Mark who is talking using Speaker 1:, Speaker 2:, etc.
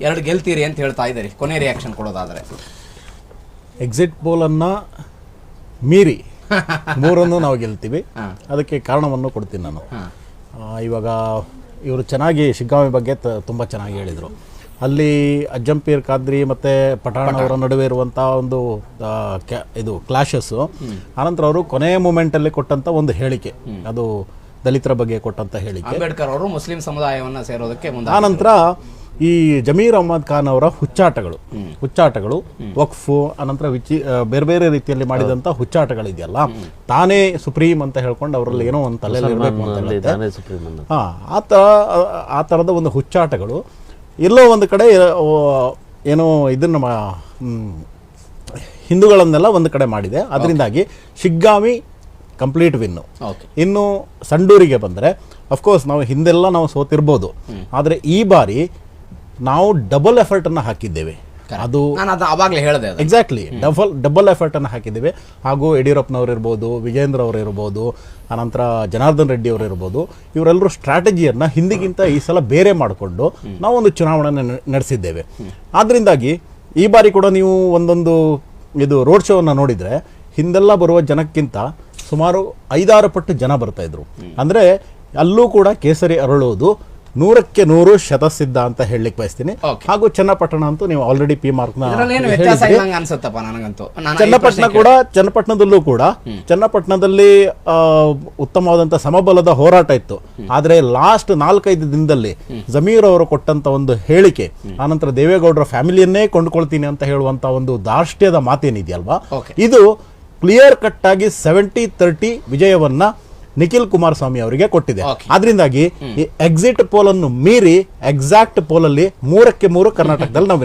Speaker 1: ಎರಡು ಗೆಲ್ತೀರಿ ಅಂತ ಹೇಳ್ತಾ ಇದ್ದೀರಿ. ಕೊನೆ ರಿಯಾಕ್ಷನ್ ಕೊಡೋದಾದ್ರೆ.
Speaker 2: ಎಕ್ಸಿಟ್ ಪೋಲನ್ನು ಮೀರಿ ಮೂರನ್ನು ನಾವು ಗೆಲ್ತೀವಿ. ಅದಕ್ಕೆ ಕಾರಣವನ್ನು ಕೊಡ್ತೀನಿ ನಾನು. ಇವಾಗ ಇವರು ಚೆನ್ನಾಗಿ ಶಿಗ್ಗಾಮಿ ಬಗ್ಗೆ ತುಂಬ ಚೆನ್ನಾಗಿ ಹೇಳಿದರು. ಅಲ್ಲಿ ಅಜ್ಜಂಪೀರ್ ಖಾದ್ರಿ ಮತ್ತು ಪಠಾಣ ಅವರ ನಡುವೆ ಇರುವಂಥ ಒಂದು ಕ್ಯಾ- ಇದು ಕ್ಲಾಶಸ್ಸು ಆನಂತರ ಅವರು ಕೊನೆಯ ಮೂಮೆಂಟಲ್ಲಿ ಕೊಟ್ಟಂಥ ಒಂದು ಹೇಳಿಕೆ. ಅದು ದಲಿತರ ಬಗ್ಗೆ ಕೊಟ್ಟಂತ ಹೇಳಿಕೆ.
Speaker 1: ಅಂಬೇಡ್ಕರ್ ಅವರು ಮುಸ್ಲಿಂ ಸಮುದಾಯವನ್ನ ಸೇರೋದಕ್ಕೆ ಮುಂದೆ
Speaker 2: ಆನಂತರ ಈ ಜಮೀರ್ ಅಹಮದ್ ಖಾನ್ ಅವರ ಹುಚ್ಚಾಟಗಳು ಹುಚ್ಚಾಟಗಳು ವಕ್ಫು ಅನಂತರ ವಿಚಿ ಬೇರೆ ಬೇರೆ ರೀತಿಯಲ್ಲಿ ಮಾಡಿದಂತ ಹುಚ್ಚಾಟಗಳಿದೆಯಲ್ಲ ತಾನೇ ಸುಪ್ರೀಂ ಅಂತ ಹೇಳ್ಕೊಂಡು ಅವರಲ್ಲಿ ಏನೋ ಒಂದು ತಲೆಯಲ್ಲಿ ಇರಬೇಕು ಅಂತ ಹಾ ಆ ಥರ ಆ ಥರದ ಒಂದು ಹುಚ್ಚಾಟಗಳು. ಎಲ್ಲೋ ಒಂದು ಕಡೆ ಏನೋ ಇದನ್ನ ಮಾ ಹಿಂದೂಗಳನ್ನೆಲ್ಲ ಒಂದು ಕಡೆ ಮಾಡಿದೆ. ಅದರಿಂದಾಗಿ ಶಿಗ್ಗಾಮಿ ಕಂಪ್ಲೀಟ್ ವಿನ್ನು
Speaker 1: ಓಕೆ
Speaker 2: ಇನ್ನು ಸಂಡೂರಿಗೆ ಬಂದರೆ ಅಫ್ಕೋರ್ಸ್ ನಾವು ಹಿಂದೆಲ್ಲ ನಾವು ಸೋತಿರ್ಬೋದು. ಆದರೆ ಈ ಬಾರಿ ನಾವು ಡಬಲ್ ಎಫರ್ಟನ್ನು ಹಾಕಿದ್ದೇವೆ. ಅದು
Speaker 1: ಅವಾಗಲೇ ಹೇಳಿದೆ
Speaker 2: ಎಕ್ಸಾಕ್ಟ್ಲಿ ಡಬಲ್ ಡಬಲ್ ಎಫರ್ಟನ್ನು ಹಾಕಿದ್ದೇವೆ. ಹಾಗೂ ಯಡಿಯೂರಪ್ಪನವರು ಇರ್ಬೋದು ವಿಜೇಂದ್ರ ಅವರು ಇರ್ಬೋದು ಆನಂತರ ಜನಾರ್ದನ್ ರೆಡ್ಡಿ ಅವರು ಇರ್ಬೋದು ಇವರೆಲ್ಲರೂ ಸ್ಟ್ರಾಟಜಿಯನ್ನು ಹಿಂದಿಗಿಂತ ಈ ಸಲ ಬೇರೆ ಮಾಡಿಕೊಂಡು ನಾವೊಂದು ಚುನಾವಣೆ ನಡೆಸಿದ್ದೇವೆ. ಆದ್ದರಿಂದಾಗಿ ಈ ಬಾರಿ ಕೂಡ ನೀವು ಒಂದೊಂದು ಇದು ರೋಡ್ ಶೋವನ್ನು ನೋಡಿದರೆ ಹಿಂದೆಲ್ಲ ಬರುವ ಜನಕ್ಕಿಂತ ಸುಮಾರು ಐದಾರು ಪಟ್ಟು ಜನ ಬರ್ತಾ ಇದ್ರು. ಅಂದ್ರೆ ಅಲ್ಲೂ ಕೂಡ ಕೇಸರಿ ಅರಳುವುದು ನೂರಕ್ಕೆ ನೂರು ಶತಸಿದ್ಧ ಅಂತ ಹೇಳಲಿಕ್ಕೆ ಬಯಸ್ತೀನಿ. ಹಾಗೂ ಚನ್ನಪಟ್ಟಣ ಅಂತೂ ನೀವು ಆಲ್ರೆಡಿ ಪಿ
Speaker 1: ಮಾರ್ಕ್
Speaker 2: ಚನ್ನಪಟ್ಟಣ ಕೂಡ ಚನ್ನಪಟ್ಟಣದಲ್ಲೂ ಕೂಡ ಚನ್ನಪಟ್ಟಣದಲ್ಲಿ ಆ, ಉತ್ತಮವಾದಂತ ಸಮಬಲದ ಹೋರಾಟ ಇತ್ತು. ಆದ್ರೆ ಲಾಸ್ಟ್ ನಾಲ್ಕೈದು ದಿನದಲ್ಲಿ ಜಮೀರ್ ಅವರು ಕೊಟ್ಟಂತ ಒಂದು ಹೇಳಿಕೆ ಆನಂತರ ದೇವೇಗೌಡರ ಫ್ಯಾಮಿಲಿಯನ್ನೇ ಕೊಂಡ್ಕೊಳ್ತೀನಿ ಅಂತ ಹೇಳುವಂತ ಒಂದು ದಾರ್ಷ್ಟ್ಯದ ಮಾತೇನಿದೆಯಲ್ವಾ? ಇದು ಕ್ಲಿಯರ್ ಕಟ್ ಆಗಿ ಸೆವೆಂಟಿ ತರ್ಟಿ ವಿಜಯವನ್ನ ನಿಖಿಲ್ ಕುಮಾರಸ್ವಾಮಿ ಅವರಿಗೆ ಕೊಟ್ಟಿದೆ. ಅದರಿಂದಾಗಿ ಈ ಎಕ್ಸಿಟ್ ಪೋಲ್ ಅನ್ನು ಮೀರಿ ಎಕ್ಸಾಕ್ಟ್ ಪೋಲ್ ಅಲ್ಲಿ ಮೂರಕ್ಕೆ ಮೂರು ಕರ್ನಾಟಕದಲ್ಲಿ ನಾವು